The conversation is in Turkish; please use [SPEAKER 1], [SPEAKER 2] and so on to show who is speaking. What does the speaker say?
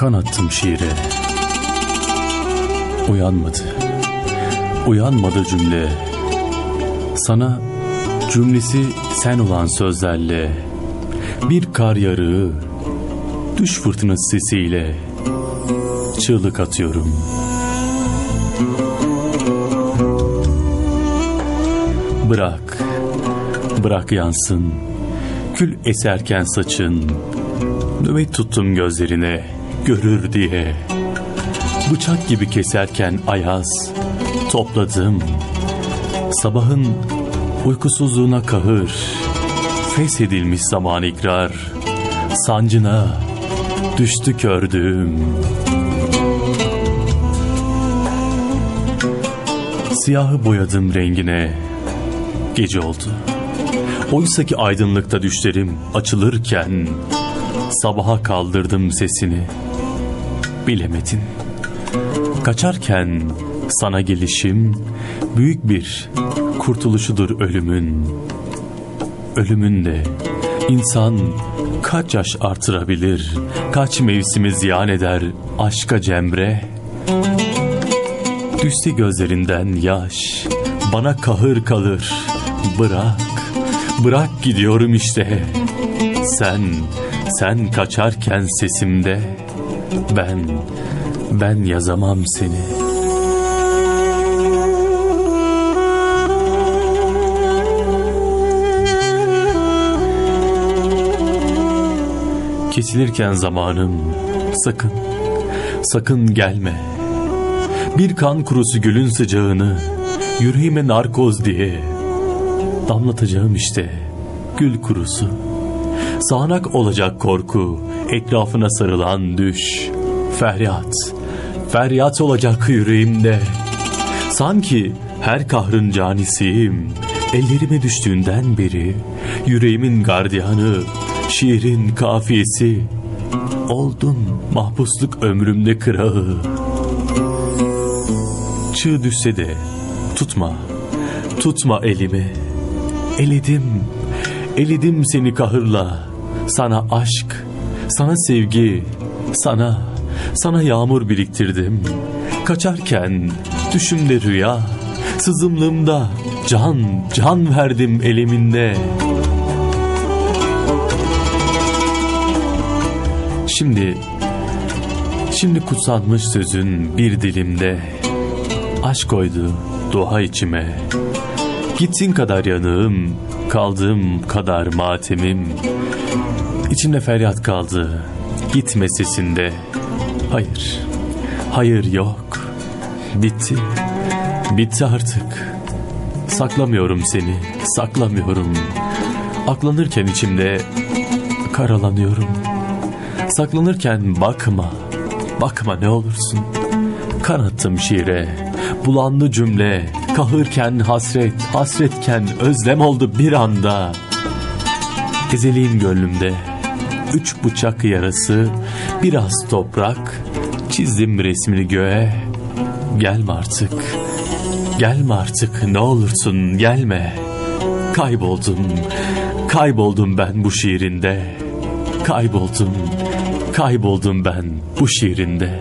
[SPEAKER 1] Kan attım şiire. Uyanmadı. Uyanmadı cümle. Sana cümlesi sen olan sözlerle bir kar yarığı düş fırtınası sesiyle çığlık atıyorum. Bırak, bırak yansın, kül eserken saçın, nöbet tuttum gözlerine, görür diye. Bıçak gibi keserken ayaz, topladım. Sabahın uykusuzluğuna kahır, feshedilmiş zaman ikrar, sancına düştü kördüğüm. Siyahı boyadım rengine, gece oldu. Oysaki aydınlıkta düşlerim açılırken, sabaha kaldırdım sesini, bilemedin. Kaçarken sana gelişim büyük bir kurtuluşudur ölümün. Ölümün de insan kaç yaş artırabilir, kaç mevsimi ziyan eder aşka cemre. Düşse gözlerinden yaş, bana kahır kalır. Bırak, bırak gidiyorum işte. Sen, sen kaçarken sesimde, ben, ben yazamam seni. Kesilirken zamanım, sakın, sakın gelme. Bir kan kurusu gülün sıcağını, yüreğime narkoz diye damlatacağım işte gül kurusu. Sağanak olacak korku, etrafına sarılan düş, feryat, feryat olacak yüreğimde. Sanki her kahrın canisiyim, ellerime düştüğünden beri, yüreğimin gardiyanı, şiirin kafiyesi, oldun mahpusluk ömrümde kırağı. Çığ düşse de tutma, tutma elimi. Eledim, eledim seni kahırla. Sana aşk, sana sevgi, sana, sana yağmur biriktirdim. Kaçarken düşümde rüya, sızımlığımda can, can verdim eliminde. Şimdi, şimdi kutsanmış sözün bir dilimde. Aşk koydu dua içime. Gitsin kadar yanığım, kaldığım kadar matemim. İçimde feryat kaldı, gitme sesinde. Hayır, hayır yok. Bitti, bitti artık. Saklamıyorum seni, saklamıyorum. Aklanırken içimde karalanıyorum. Saklanırken bakma, bakma ne olursun. Kanattım şiire, bulandı cümle, kahırken hasret, hasretken özlem oldu bir anda. Ezeliğim gönlümde, üç bıçak yarası, biraz toprak, çizdim resmini göğe. Gelme artık, gelme artık ne olursun gelme. Kayboldum, kayboldum ben bu şiirinde. Kayboldum, kayboldum ben bu şiirinde.